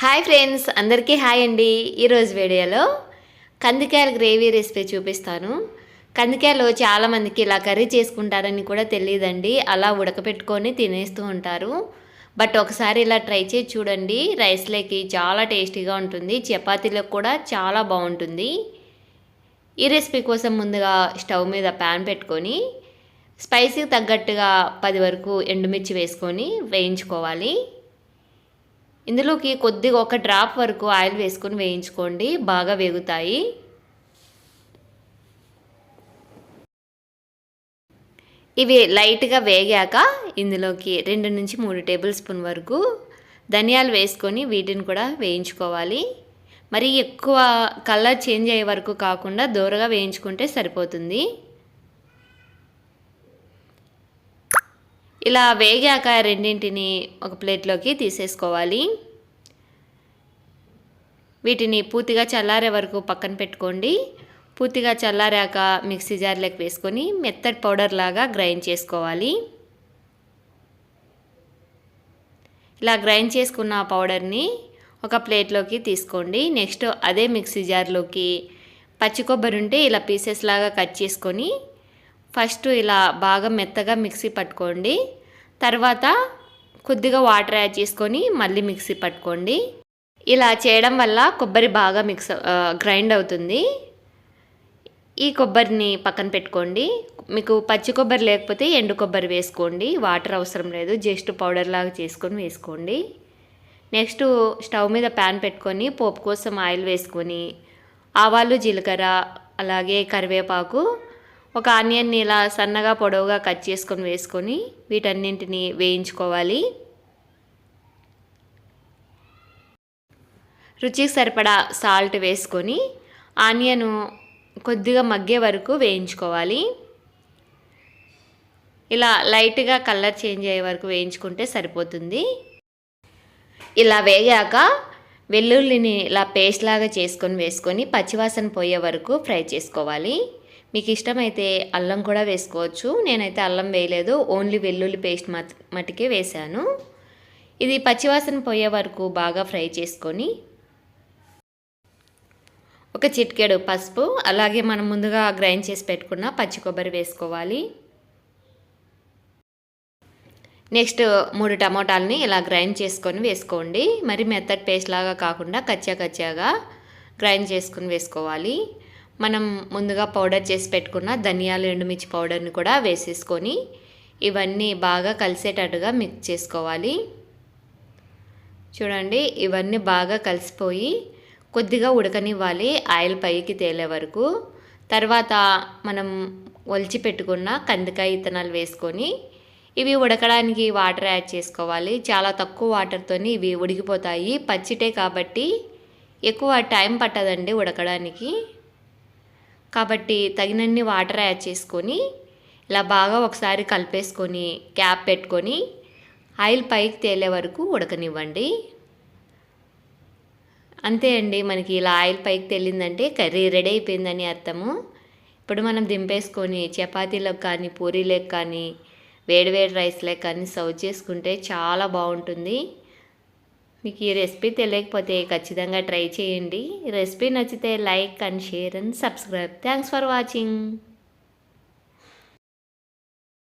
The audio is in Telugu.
హాయ్ ఫ్రెండ్స్ అందరికీ హాయ్ అండి. ఈరోజు వీడియోలో కందికాయల గ్రేవీ రెసిపీ చూపిస్తాను. కందికాయలు చాలామందికి ఇలా కర్రీ చేసుకుంటారని కూడా తెలియదండి. అలా ఉడకపెట్టుకొని తినేస్తూ ఉంటారు. బట్ ఒకసారి ఇలా ట్రై చేసి చూడండి. రైస్లోకి చాలా టేస్టీగా ఉంటుంది. చపాతీలకు కూడా చాలా బాగుంటుంది. ఈ రెసిపీ కోసం ముందుగా స్టవ్ మీద ప్యాన్ పెట్టుకొని స్పైసీకి తగ్గట్టుగా పది వరకు ఎండుమిర్చి వేసుకొని వేయించుకోవాలి. ఇందులోకి కొద్దిగా ఒక డ్రాప్ వరకు ఆయిల్ వేసుకొని వేయించుకోండి. బాగా వేగుతాయి. ఇవి లైట్గా వేగాక ఇందులోకి రెండు నుంచి మూడు టేబుల్ స్పూన్ వరకు ధనియాలు వేసుకొని వీటిని కూడా వేయించుకోవాలి. మరి ఎక్కువ కలర్ చేంజ్ అయ్యే వరకు కాకుండా దూరగా వేయించుకుంటే సరిపోతుంది. ఇలా వేగాక రెండింటిని ఒక ప్లేట్లోకి తీసేసుకోవాలి. వీటిని పూర్తిగా చల్లారే వరకు పక్కన పెట్టుకోండి. పూర్తిగా చల్లారాక మిక్సీ జార్లోకి వేసుకొని మెత్తటి పౌడర్ లాగా గ్రైండ్ చేసుకోవాలి. ఇలా గ్రైండ్ చేసుకున్న పౌడర్ని ఒక ప్లేట్లోకి తీసుకోండి. నెక్స్ట్ అదే మిక్సీ జార్లోకి పచ్చి కొబ్బరి ఉంటే ఇలా పీసెస్ లాగా కట్ చేసుకొని ఫస్ట్ ఇలా బాగా మెత్తగా మిక్సీ పట్టుకోండి. తర్వాత కొద్దిగా వాటర్ యాడ్ చేసుకొని మళ్ళీ మిక్సీ పట్టుకోండి. ఇలా చేయడం వల్ల కొబ్బరి బాగా మిక్స్ గ్రైండ్ అవుతుంది. ఈ కొబ్బరిని పక్కన పెట్టుకోండి. మీకు పచ్చి కొబ్బరి లేకపోతే ఎండు కొబ్బరి వేసుకోండి. వాటర్ అవసరం లేదు. జస్ట్ పౌడర్ లాగా చేసుకొని వేసుకోండి. నెక్స్ట్ స్టవ్ మీద ప్యాన్ పెట్టుకొని పోపు కోసం ఆయిల్ వేసుకొని ఆవాలు జీలకర్ర అలాగే కరివేపాకు ఒక ఆనియన్ని ఇలా సన్నగా పొడవుగా కట్ చేసుకొని వేసుకొని వీటన్నింటిని వేయించుకోవాలి. రుచికి సరిపడా సాల్ట్ వేసుకొని ఆనియన్ కొద్దిగా మగ్గే వరకు వేయించుకోవాలి. ఇలా లైట్గా కలర్ చేంజ్ అయ్యే వరకు వేయించుకుంటే సరిపోతుంది. ఇలా వేగాక వెల్లుల్లిని ఇలా పేస్ట్ లాగా చేసుకొని వేసుకొని పచ్చివాసన పోయే వరకు ఫ్రై చేసుకోవాలి. మీకు ఇష్టమైతే అల్లం కూడా వేసుకోవచ్చు. నేనైతే అల్లం వేయలేదు. ఓన్లీ వెల్లుల్లి పేస్ట్ మటుకే వేశాను. ఇది పచ్చివాసన పోయే వరకు బాగా ఫ్రై చేసుకొని ఒక చిటికెడు పసుపు అలాగే మనం ముందుగా గ్రైండ్ చేసి పెట్టుకున్న పచ్చి కొబ్బరి వేసుకోవాలి. నెక్స్ట్ మూడు టమోటాలని ఇలా గ్రైండ్ చేసుకొని వేసుకోండి. మరి మెత్తటి పేస్ట్ లాగా కాకుండా కచ్చా కచ్చాగా గ్రైండ్ చేసుకుని వేసుకోవాలి. మనం ముందుగా పౌడర్ చేసి పెట్టుకున్న ధనియాలు ఎండుమిర్చి పౌడర్ని కూడా వేసేసుకొని ఇవన్నీ బాగా కలిసేటట్టుగా మిక్స్ చేసుకోవాలి. చూడండి ఇవన్నీ బాగా కలిసిపోయి కొద్దిగా ఉడకనివ్వాలి ఆయిల్ పైకి తేలే వరకు. తర్వాత మనం ఒలిచి పెట్టుకున్న కందికాయ ఇత్తనాలు వేసుకొని ఇవి ఉడకడానికి వాటర్ యాడ్ చేసుకోవాలి. చాలా తక్కువ వాటర్తో ఇవి ఉడికిపోతాయి. పచ్చిటే కాబట్టి ఎక్కువ టైం పట్టదండి ఉడకడానికి. కాబట్టి తగినన్ని వాటర్ యాడ్ చేసుకొని ఇలా బాగా ఒకసారి కలిపేసుకొని క్యాప్ పెట్టుకొని ఆయిల్ పైకి తేలే వరకు ఉడకనివ్వండి. అంతే అండి మనకి ఇలా ఆయిల్ పైకి తేలిందంటే కర్రీ రెడీ అయిపోయిందని అర్థము. ఇప్పుడు మనం దింపేసుకొని చపాతీలకు కానీ పూరీలకు కానీ వేడివేడి రైస్లకు కానీ సర్వ్ చేసుకుంటే చాలా బాగుంటుంది. మీకు ఈ రెసిపీ తెలియకపోతే ఖచ్చితంగా ట్రై చేయండి. రెసిపీ నచ్చితే like and share and subscribe. Thanks for watching.